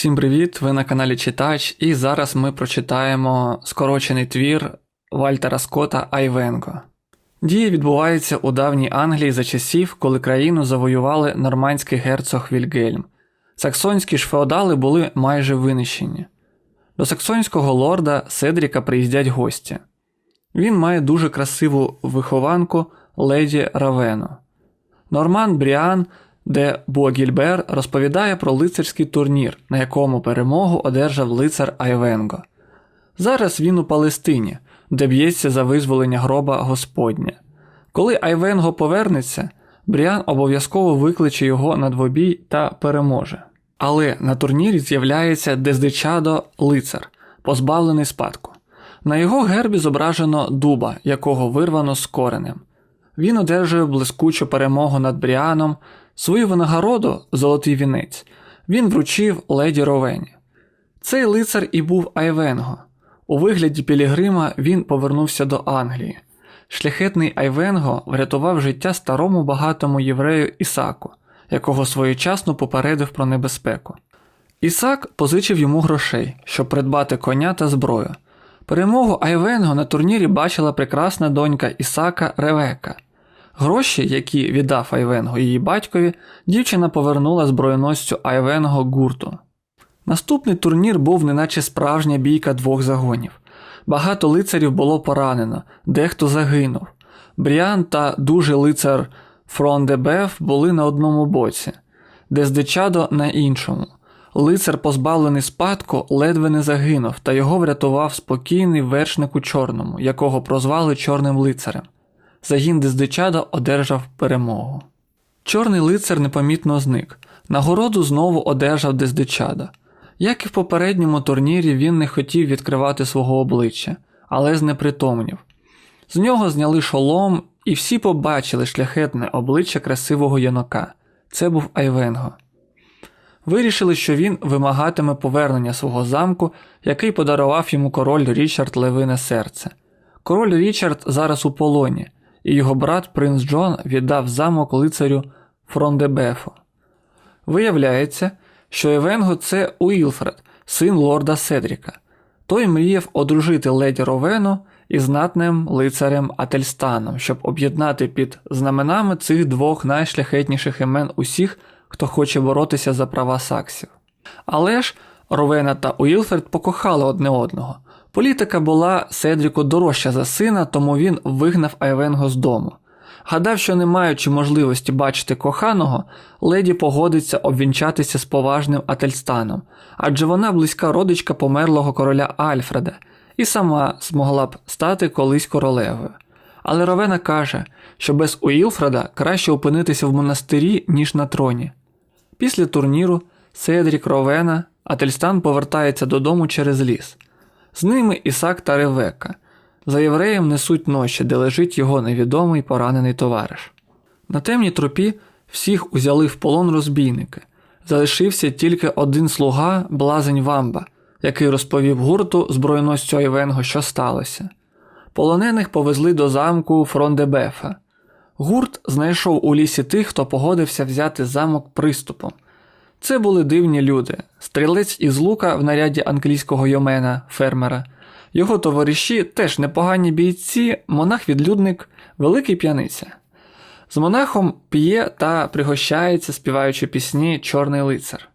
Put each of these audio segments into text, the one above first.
Всім привіт! Ви на каналі Читач, і зараз ми прочитаємо скорочений твір Вальтера Скотта Айвенко. Дія відбувається у давній Англії за часів, коли країну завоювали нормандський герцог Вільгельм. Саксонські ж феодали були майже винищені. До саксонського лорда Седріка приїздять гості. Він має дуже красиву вихованку леді Равену. Норман Бріан де Буагільбер розповідає про лицарський турнір, на якому перемогу одержав лицар Айвенго. Зараз він у Палестині, де б'ється за визволення гроба Господня. Коли Айвенго повернеться, Бріан обов'язково викличе його на двобій та переможе. Але на турнірі з'являється Дездичадо лицар, позбавлений спадку. На його гербі зображено дуба, якого вирвано з коренем. Він одержує блискучу перемогу над Бріаном, свою винагороду, золотий вінець, він вручив леді Ровені. Цей лицар і був Айвенго. У вигляді Пілігрима він повернувся до Англії. Шляхетний Айвенго врятував життя старому багатому єврею Ісаку, якого своєчасно попередив про небезпеку. Ісак позичив йому грошей, щоб придбати коня та зброю. Перемогу Айвенго на турнірі бачила прекрасна донька Ісака Ревека. Гроші, які віддав Айвенго її батькові, дівчина повернула зброєносцю Айвенго гурту. Наступний турнір був неначе справжня бійка двох загонів. Багато лицарів було поранено, дехто загинув. Бріан та дужий лицар Фрон де були на одному боці, Дездечадо на іншому. Лицар, позбавлений спадку, ледве не загинув, та його врятував спокійний вершник у чорному, якого прозвали Чорним лицарем. Загін Дездечада одержав перемогу. Чорний лицар непомітно зник. Нагороду знову одержав Дездечада. Як і в попередньому турнірі, він не хотів відкривати свого обличчя, але знепритомнів. З нього зняли шолом, і всі побачили шляхетне обличчя красивого юнака. Це був Айвенго. Вирішили, що він вимагатиме повернення свого замку, який подарував йому король Річард Левине серце. Король Річард зараз у полоні, і його брат принц Джон віддав замок лицарю Фрондебефу. Виявляється, що Евенго це Уілфред, син лорда Седріка. Той мріяв одружити леді Ровену із знатним лицарем Ательстаном, щоб об'єднати під знаменами цих двох найшляхетніших імен усіх, хто хоче боротися за права саксів. Але ж Ровена та Уілфред покохали одне одного. Політика була Седріку дорожча за сина, тому він вигнав Айвенго з дому. Гадав, що не маючи можливості бачити коханого, леді погодиться обвінчатися з поважним Ательстаном, адже вона близька родичка померлого короля Альфреда і сама змогла б стати колись королевою. Але Ровена каже, що без Уілфреда краще опинитися в монастирі, ніж на троні. Після турніру Седрік Ровена, Ательстан повертається додому через ліс. З ними Ісак та Ревека. За євреєм несуть ночі, де лежить його невідомий поранений товариш. На темній тропі всіх узяли в полон розбійники. Залишився тільки один слуга, блазень Вамба, який розповів гурту збройносцю Айвенго, що сталося. Полонених повезли до замку Фрондебефа. Гурт знайшов у лісі тих, хто погодився взяти замок приступом. Це були дивні люди, стрілець із лука в наряді англійського йомена, фермера. Його товариші теж непогані бійці, монах-відлюдник, великий п'яниця. З монахом п'є та пригощається, співаючи пісні Чорний лицар.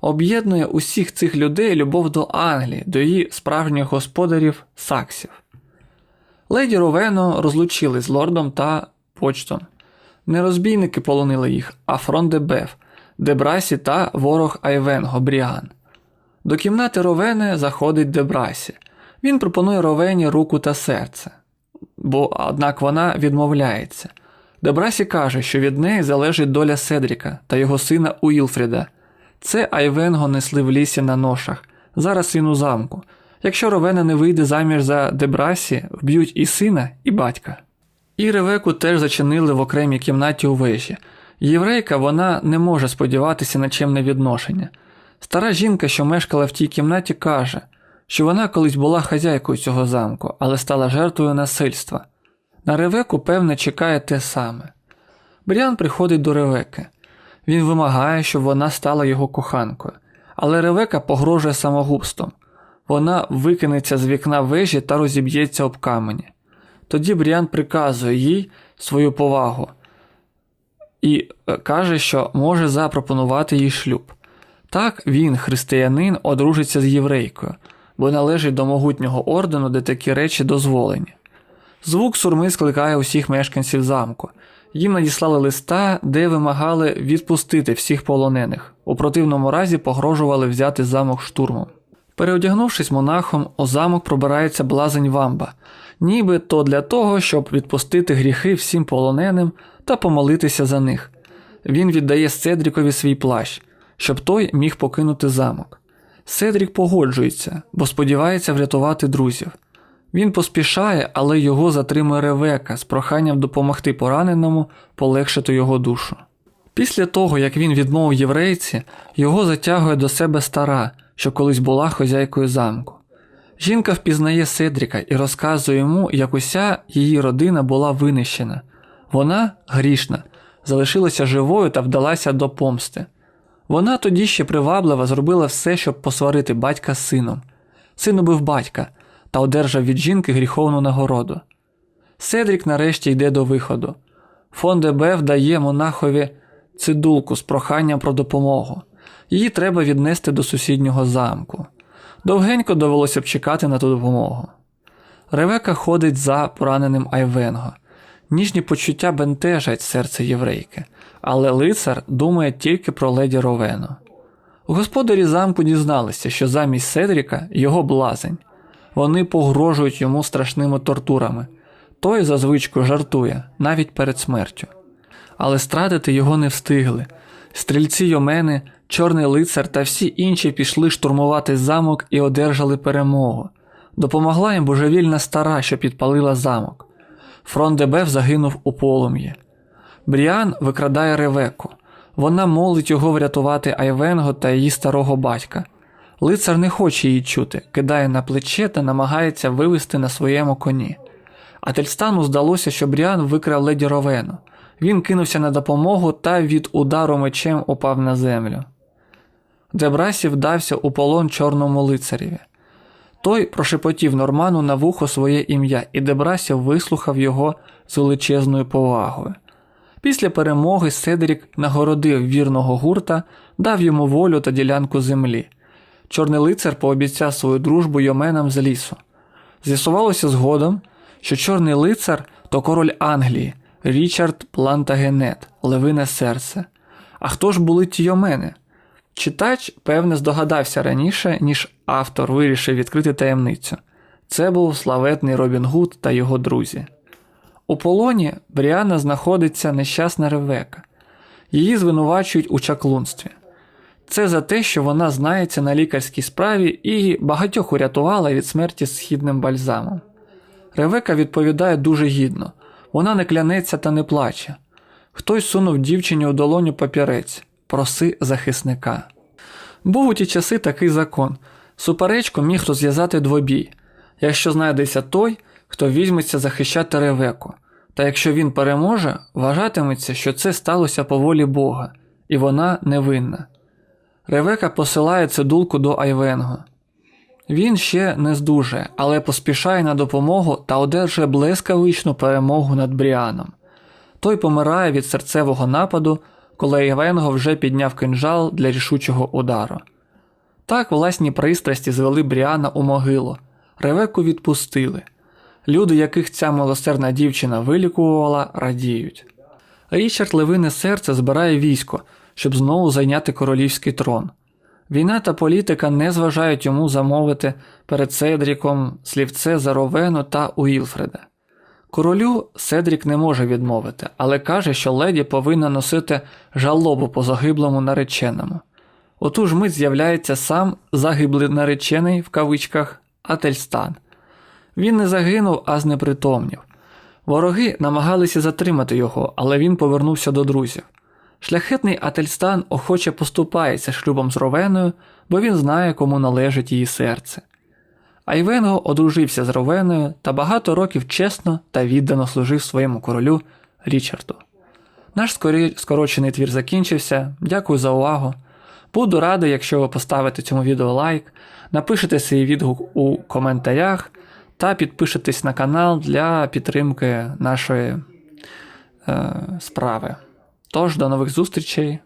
Об'єднує усіх цих людей любов до Англії, до її справжніх господарів саксів. Леді Ровено розлучили з лордом та почтом. Не розбійники полонили їх, а Фрондебеф, Дебрасі та ворог Айвенго Бріан. До кімнати Ровени заходить Дебрасі. Він пропонує Ровені руку та серце, бо однак вона відмовляється. Дебрасі каже, що від неї залежить доля Седріка та його сина Уілфріда. Це Айвенго несли в лісі на ношах. Зараз він у замку. Якщо Ровена не вийде заміж за Дебрасі, вб'ють і сина, і батька. І Ревеку теж зачинили в окремій кімнаті у вежі. Єврейка вона не може сподіватися на чимне відношення. Стара жінка, що мешкала в тій кімнаті, каже, що вона колись була хазяйкою цього замку, але стала жертвою насильства. На Ревеку, певне, чекає те саме. Бріан приходить до Ревеки. Він вимагає, щоб вона стала його коханкою, але Ревека погрожує самогубством. Вона викинеться з вікна вежі та розіб'ється об камені. Тоді Бріан приказує їй свою повагу і е, каже, що може запропонувати їй шлюб. Так він, християнин, одружиться з єврейкою, бо належить до могутнього ордену, де такі речі дозволені. Звук сурми скликає усіх мешканців замку. Їм надіслали листа, де вимагали відпустити всіх полонених. У противному разі погрожували взяти замок штурмом. Переодягнувшись монахом, у замок пробирається блазень вамба, ніби то для того, щоб відпустити гріхи всім полоненим та помолитися за них. Він віддає Седрікові свій плащ, щоб той міг покинути замок. Седрік погоджується, бо сподівається врятувати друзів. Він поспішає, але його затримує Ревека з проханням допомогти пораненому полегшити його душу. Після того, як він відмовив єврейці, його затягує до себе стара, що колись була хозяйкою замку. Жінка впізнає Седріка і розказує йому, як уся її родина була винищена. Вона грішна, залишилася живою та вдалася до помсти. Вона тоді ще приваблива зробила все, щоб посварити батька з сином. Син убив батька та одержав від жінки гріховну нагороду. Седрік нарешті йде до виходу. Фон ДБ вдає монахові цидулку з проханням про допомогу. Її треба віднести до сусіднього замку. Довгенько довелося б чекати на ту допомогу. Ревека ходить за пораненим Айвенго. Ніжні почуття бентежать серце єврейки, але лицар думає тільки про леді Ровену. Господарі замку дізналися, що замість Седріка його блазень. Вони погрожують йому страшними тортурами. Той за звичкою жартує, навіть перед смертю. Але стратити його не встигли. Стрільці Йомени, Чорний лицар та всі інші пішли штурмувати замок і одержали перемогу. Допомогла їм божевільна стара, що підпалила замок. Фронт Дебев загинув у полум'ї. Бріан викрадає Ревеку. Вона молить його врятувати Айвенго та її старого батька. Лицар не хоче її чути, кидає на плече та намагається вивести на своєму коні. Ательстану здалося, що Бріан викрав леді Ровену. Він кинувся на допомогу та від удару мечем упав на землю. Дебрасі вдався у полон чорному лицареві. Той прошепотів Норману на вухо своє ім'я, і Дебрасів вислухав його з величезною повагою. Після перемоги Седрік нагородив вірного гурта, дав йому волю та ділянку землі. Чорний лицар пообіцяв свою дружбу йоменам з лісу. З'ясувалося згодом, що чорний лицар то король Англії, Річард Плантагенет, Левине серце. А хто ж були ті йомени? Читач, певне, здогадався раніше, ніж автор вирішив відкрити таємницю. Це був славетний Робін Гуд та його друзі. У полоні Бріана знаходиться нещасна Ревека. Її звинувачують у чаклунстві. Це за те, що вона знається на лікарській справі і багатьох урятувала від смерті східним бальзамом. Ревека відповідає дуже гідно, вона не клянеться та не плаче. Хтось сунув дівчині у долоню папірець проси захисника. Був у ті часи такий закон суперечку міг розв'язати двобій, якщо знайдеться той, хто візьметься захищати Ревеку, та якщо він переможе, вважатиметься, що це сталося по волі Бога, і вона невинна. Ревека посилає цидулку до Айвенго. Він ще не здужає, але поспішає на допомогу та одержує блискавичну перемогу над Бріаном. Той помирає від серцевого нападу, коли Айвенго вже підняв кинжал для рішучого удару. Так власні пристрасті звели Бріана у могилу, Ревеку відпустили. Люди, яких ця милосердна дівчина вилікувала, радіють. Річард Левине серце збирає військо, щоб знову зайняти королівський трон. Війна та політика не зважають йому замовити перед Седріком слівце за Ровену та Уілфреда. Королю Седрік не може відмовити, але каже, що леді повинна носити жалобу по загиблому нареченому. Оту ж мить з'являється сам загиблий наречений в кавичках Ательстан. Він не загинув, а знепритомнів. Вороги намагалися затримати його, але він повернувся до друзів. Шляхетний Ательстан охоче поступається шлюбом з Ровеною, бо він знає, кому належить її серце. Айвенго одружився з Ровеною та багато років чесно та віддано служив своєму королю Річарду. Наш скорочений твір закінчився. Дякую за увагу. Буду радий, якщо ви поставите цьому відео лайк, напишете свій відгук у коментарях та підпишетесь на канал для підтримки нашої е, справи. Тож, до нових зустрічей!